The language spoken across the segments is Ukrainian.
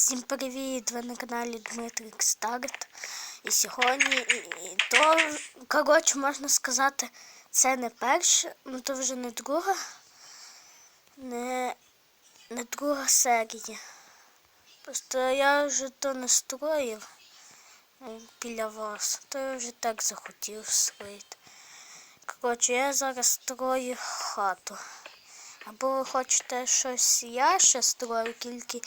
Всім привіт! Ви на каналі Дмитрик Старт. І сьогодні і, і то, коротше, можна сказати, це не перша, ну то вже не друга, не, не друга серія. Просто я вже то настроїв е, біля вас, то я вже так захотів строїти. Коротше, я зараз строю хату. Або ви хочете щось я ще строю, тільки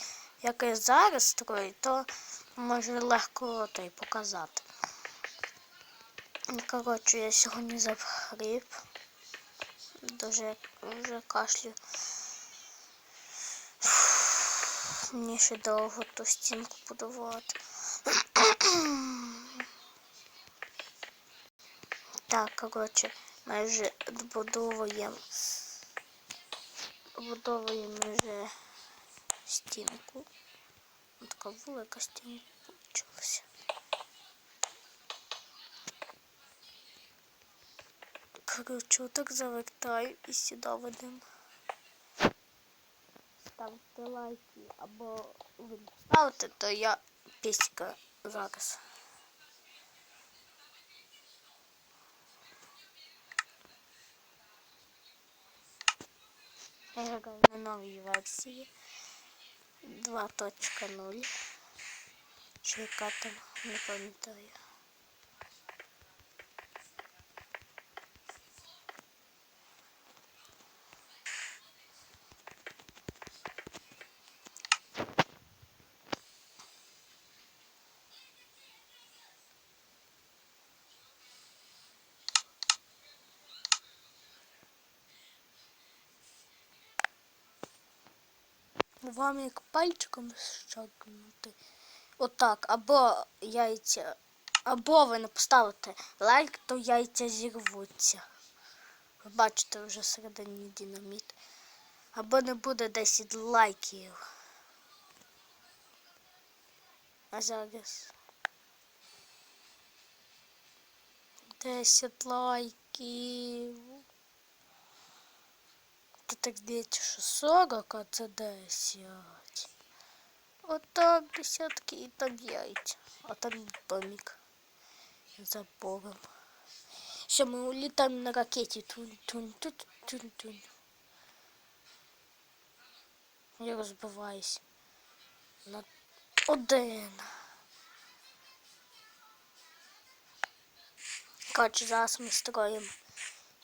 як я зараз строю, то може легко то й показати. Коротше, я сьогодні захріп. Дуже вже кашлю. Мені ще довго ту стінку будувати. Так, коротше, ми вже добудовуємо. Добудовуємо вже стінку. Ось така велика стінка вийшла. Коротше, отак завертаю і сюди ведемо. Ставте лайки або ви не ставите, то я піська зараз. Я на новій версії 2.0. Чи яка там, не пам'ятаю. Вам як пальчиком щогнути. Отак. Або яйця. Або ви не поставите лайк, то яйця зірвуться. Ви бачите вже всередині динаміт. Або не буде 10 лайків. А зараз. 10 лайків. Та так здається, що 40, а це 10. Отак десятки і там яйця. А там домик. За Богом. Все, ми улітаємо на ракеті. Тунь, тунь, тунь, тунь, тунь. Я розбиваюсь. На один. Коротше, зараз ми строїмо.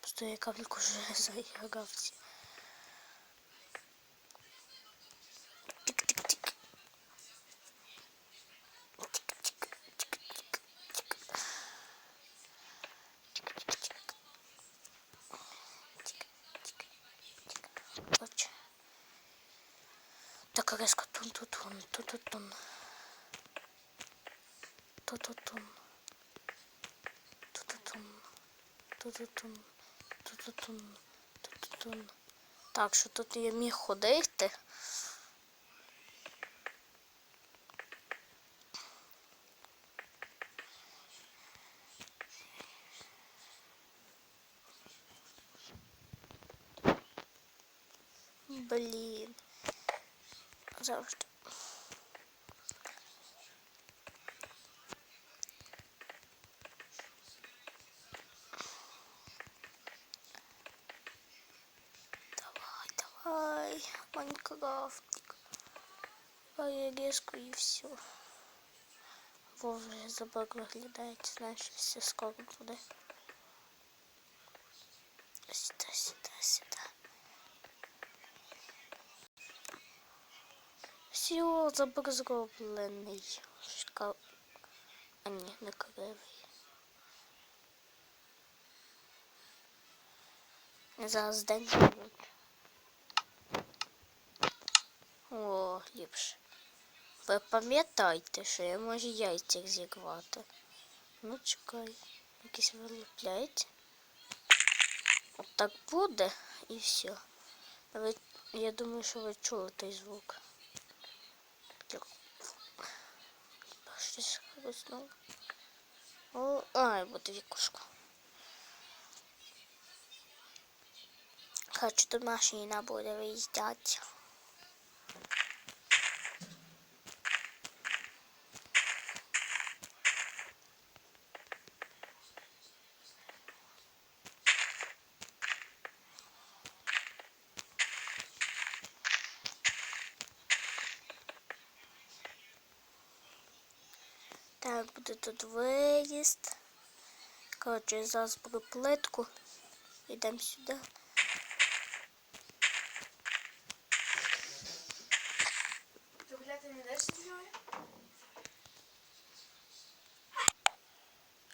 Просто я кавлік уже заігрався. Резко, резко. Тун-тун-тун. Тун-тун-тун. Тун-тун-тун. Тун-тун-тун. Тун-тун-тун. Тун-тун-тун. Так, що тут я міг ходити. Блін. Завжди. Давай, давай, Майнкрафтик. Давай я резку і все. Вовже забак виглядає, знаєш, все скоро буде. Сюда, сюда, сюда. Все, забор зроблений. Шка... А не кривий. Зараз день будуть. О, ліпше. Ви пам'ятаєте, що я можу яйця зірвати. Ну, чекай, якісь вилупляється. Отак буде і все. Я думаю, що ви чули той звук. Пошли снова. О, ай, вот викушку. Хочу домашние наборы сделать. Так, буде тут виїзд. Коротше, зараз беру плитку. Йдемо сюди.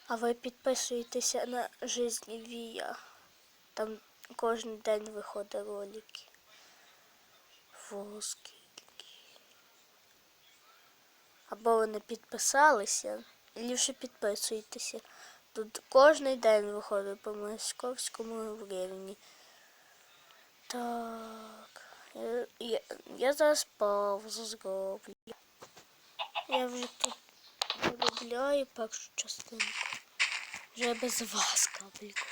А ви підписуєтеся на жизнь Вія. Там кожен день виходить ролики. Во скільки. Або ви не підписалися, або вже підписуєтеся. Тут кожен день виходить по московському времени. Так. Я, я, я зараз паузу зроблю. Я вже тут виробляю першу частинку. Вже без вас капельку.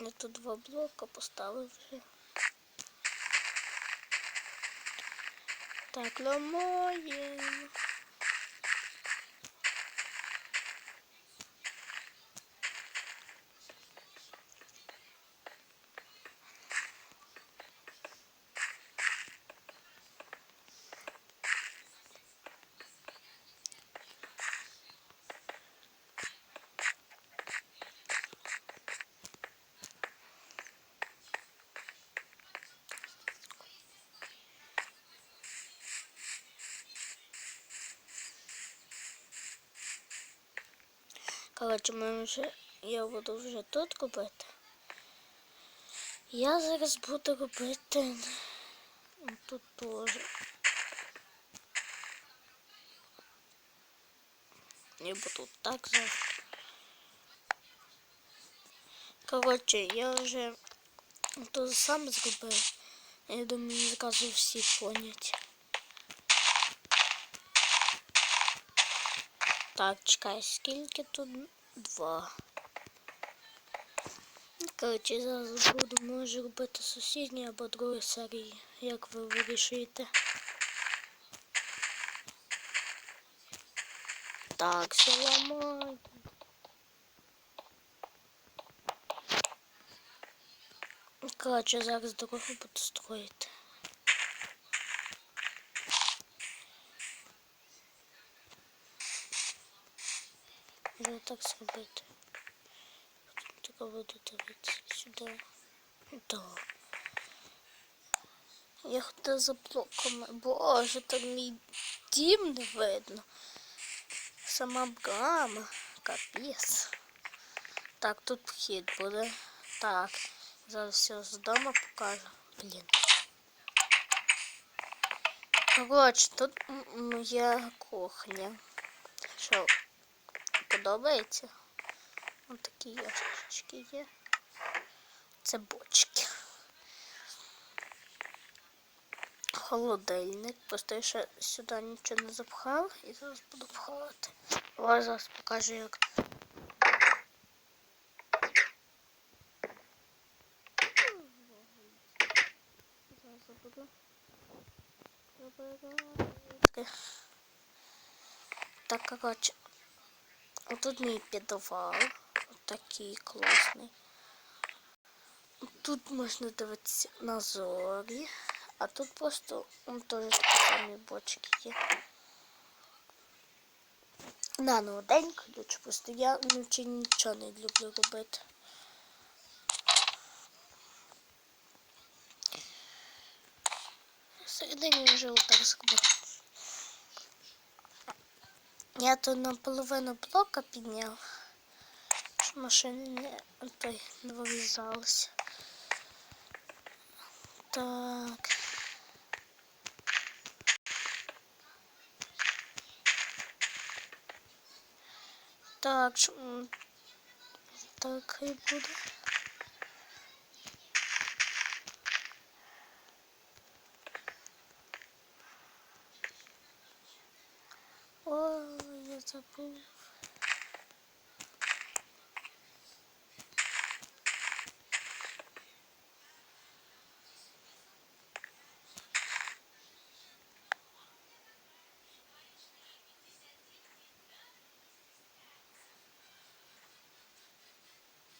Я тут два блока поставив вже. Так, ламаємо. Ми вже, я буду вже тут робити. Я зараз буду робити тут теж. Я буду так зараз. Коротше, я вже тут сам зробив. Я думаю, зразу всі понять. Так, чекай, скільки тут? Два. Коротше, зараз буду може робити сусідні або другої серії, як ви вирішуєте. Так, все ламаю. Коротше, зараз дорогу буду строїти. так зробити. Тільки буду дивитися сюди. Так. Я ходила за блоками. Боже, там мій дім не видно. Сама брама. Капець. Так, тут вхід буде. Так. Зараз все з дому покажу. Блін. Коротше, тут м- моя кухня. Що, Подобається? Ось такі ящички є. Це бочки. Холодильник. Просто я ще сюди нічого не запхав і зараз буду пхати. Ось зараз покажу, як. Зараз буду. Так, коротше. Отут мій підвал. Отакий класний. Тут можна дивитися на зорі, а тут просто он теж такі самі бочки є. На ну день ключ, просто я вночі нічого не люблю робити. Всередині вже отак зробити. Я то наполовину блока підняв, щоб машини не, не вирізалися. Так. Так, так і буде. 不。